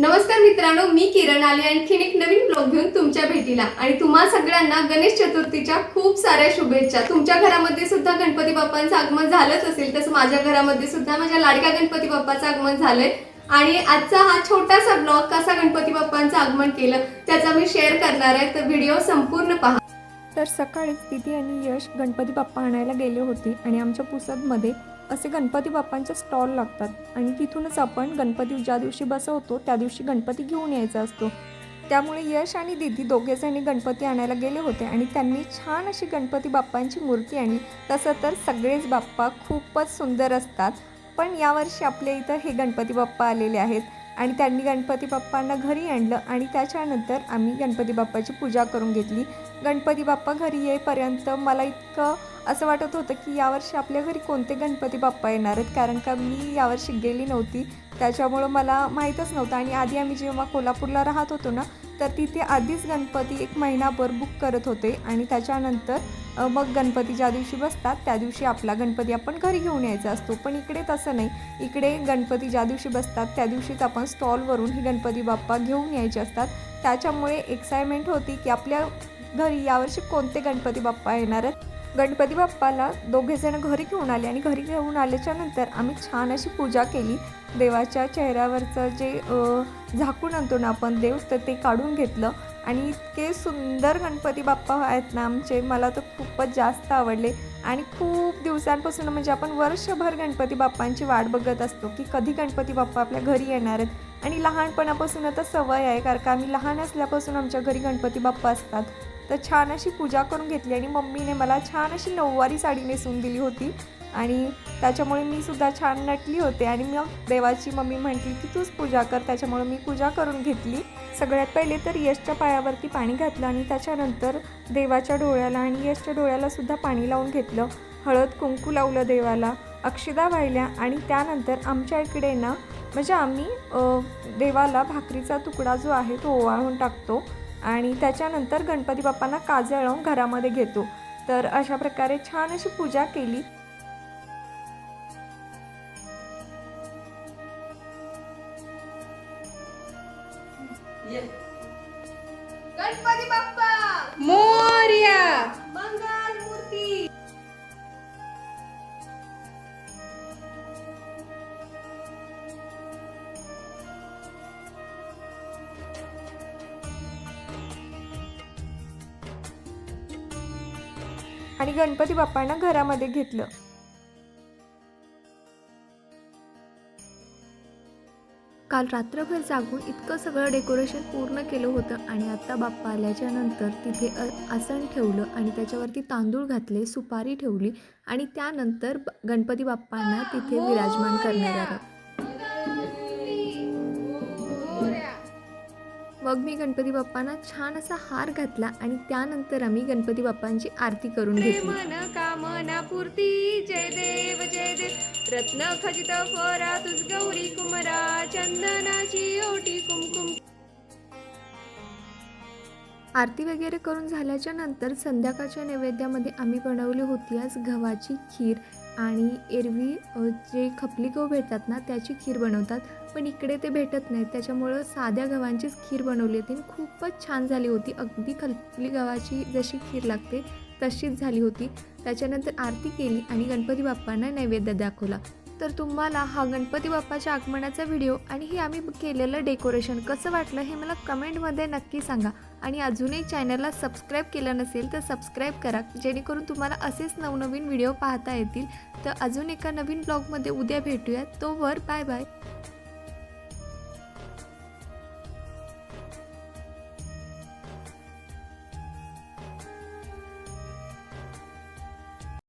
नमस्कार मित्रांनो मी किरण आली आणखीन एक नवीन ब्लॉग घेऊन तुमच्या भेटीला. आणि तुम्हा सगळ्यांना गणेश चतुर्थीच्या खूप साऱ्या शुभेच्छा. तुमच्या घरामध्ये सुद्धा गणपती बाप्पांचं आगमन झालंच असेल तसं माझ्या घरामध्ये सुद्धा माझ्या लाडक्या गणपती बाप्पाचं आगमन झालंय. आणि आजचा हा छोटासा ब्लॉग कसा गणपती बाप्पांचं आगमन केलं त्याचा मी शेअर करणार आहे. तर व्हिडिओ संपूर्ण पहा. तर सकाळीच दिदी आणि यश गणपती बाप्पा आणायला गेले होते आणि आमच्या पुसदमध्ये असे गणपती बाप्पांचे स्टॉल लागतात. आणि तिथूनच आपण गणपती ज्या दिवशी बसवतो त्या दिवशी गणपती घेऊन यायचा असतो. त्यामुळे यश आणि दिदी दोघेजणी गणपती आणायला गेले होते आणि त्यांनी छान अशी गणपती बाप्पांची मूर्ती आणली. तसं तर सगळेच बाप्पा खूपच सुंदर असतात. पण यावर्षी आपल्या इथं हे गणपती बाप्पा आलेले आहेत. आणि त्यांनी गणपती बाप्पांना घरी आणलं आणि त्याच्यानंतर आम्ही गणपती बाप्पाची पूजा करून घेतली. गणपती बाप्पा घरी येईपर्यंत मला इतकं असं वाटत होतं की यावर्षी आपल्या घरी कोणते गणपती बाप्पा येणार आहेत? कारण का मी यावर्षी गेली नव्हती. त्याच्यामुळं मला माहीतच नव्हतं. आणि आधी आम्ही जेव्हा कोल्हापूरला राहत होतो ना तर तिथे आधीच गणपती एक महिनाभर बुक करत होते. आणि त्याच्यानंतर मग गणपती ज्या दिवशी बसतात त्या दिवशी आपला गणपती आपण घरी घेऊन यायचा असतो. पण इकडे तसं नाही. इकडे गणपती ज्या दिवशी बसतात त्या दिवशीच आपण स्टॉलवरून ही गणपती बाप्पा घेऊन यायचे असतात. त्याच्यामुळे एक्साइटमेंट होती की आपल्या घरी यावर्षी कोणते गणपती बाप्पा येणार आहेत? गणपती बाप्पाला दोघेजण घरी घेऊन आले आणि घरी घेऊन आल्याच्यानंतर आम्ही छान अशी पूजा केली. देवाच्या चेहऱ्यावरचं जे झाकून आणतो ना आपण देव तर ते काढून घेतलं. आणि इतके सुंदर गणपती बाप्पा आहेत ना आमचे मला तर खूपच जास्त आवडले. आणि खूप दिवसांपासून म्हणजे आपण वर्षभर गणपती बाप्पांची वाट बघत असतो की कधी गणपती बाप्पा आपल्या घरी येणार आहेत आणि लहानपणापासून आता सवय आहे कारण का आम्ही लहान असल्यापासून आमच्या घरी गणपती बाप्पा असतात. तर छान अशी पूजा करून घेतली आणि मम्मीने मला छान अशी नऊवारी साडी नेसून दिली होती. आणि त्याच्यामुळे मी सुद्धा छान नटली होते आणि मग देवाची मम्मी म्हटली की तूच पूजा कर त्याच्यामुळे मी पूजा करून घेतली. सगळ्यात पहिले तर यशच्या पायावरती पाणी घातलं आणि त्याच्यानंतर देवाच्या डोळ्याला आणि यशच्या डोळ्याला सुद्धा पाणी लावून घेतलं. हळद कुंकू लावलं देवाला. अक्षदा वाहिल्या आणि त्यानंतर आमच्या इकडे ना म्हणजे आम्ही देवाला भाकरीचा तुकडा जो आहे तो ओवाळून टाकतो आणि त्याच्यानंतर गणपती बाप्पांना काजळवून घरामध्ये घेतो. तर अशा प्रकारे छान अशी पूजा केली. गणपती बाप्पा! आणि गणपती बाप्पांना घरामध्ये घेतलं. काल रात्रभर जागून इतकं सगळं डेकोरेशन पूर्ण केलं होतं आणि आत्ता बाप्पा आल्याच्यानंतर तिथे आसन ठेवलं आणि त्याच्यावरती तांदूळ घातले सुपारी ठेवली आणि त्यानंतर ब- गणपती बाप्पांना तिथे विराजमान करण्यात आलं. मग मी गणपती बाप्पांना छान असा हार घातला आणि त्यानंतर आम्ही गणपती बाप्पांची आरती करून घेतली. मन कामना पूर्ती जय देव जय देव. रत्न खचित फोरा तुझ गौरी कुमरा चंदनाची ओटी कुमकुम. आरती वगैरे करून झाल्याच्यानंतर संध्याकाळच्या नैवेद्यामध्ये आम्ही बनवली होती आज गव्हाची खीर आणि एरवी जे खपली गहू भेटतात ना त्याची खीर बनवतात. पण इकडे ते भेटत नाहीत. त्याच्यामुळं साध्या गव्हांचीच खीर बनवली होती खूपच छान झाली होती. अगदी खपली गव्हाची जशी खीर लागते तशीच झाली होती. त्याच्यानंतर आरती केली आणि गणपती बाप्पांना नैवेद्य दाखवला. तर तुम्हाला हा गणपती बाप्पाच्या आगमनाचा व्हिडिओ आणि हे आम्ही केलेलं डेकोरेशन कसं वाटलं हे मला कमेंटमध्ये नक्की सांगा. आणि अजूनही चॅनलला सबस्क्राईब केलं नसेल तर सबस्क्राईब करा. जेणेकरून तुम्हाला असेच नवनवीन व्हिडिओ पाहता येतील. तर अजून एका नवीन ब्लॉगमध्ये उद्या भेटूयात तोवर बाय बाय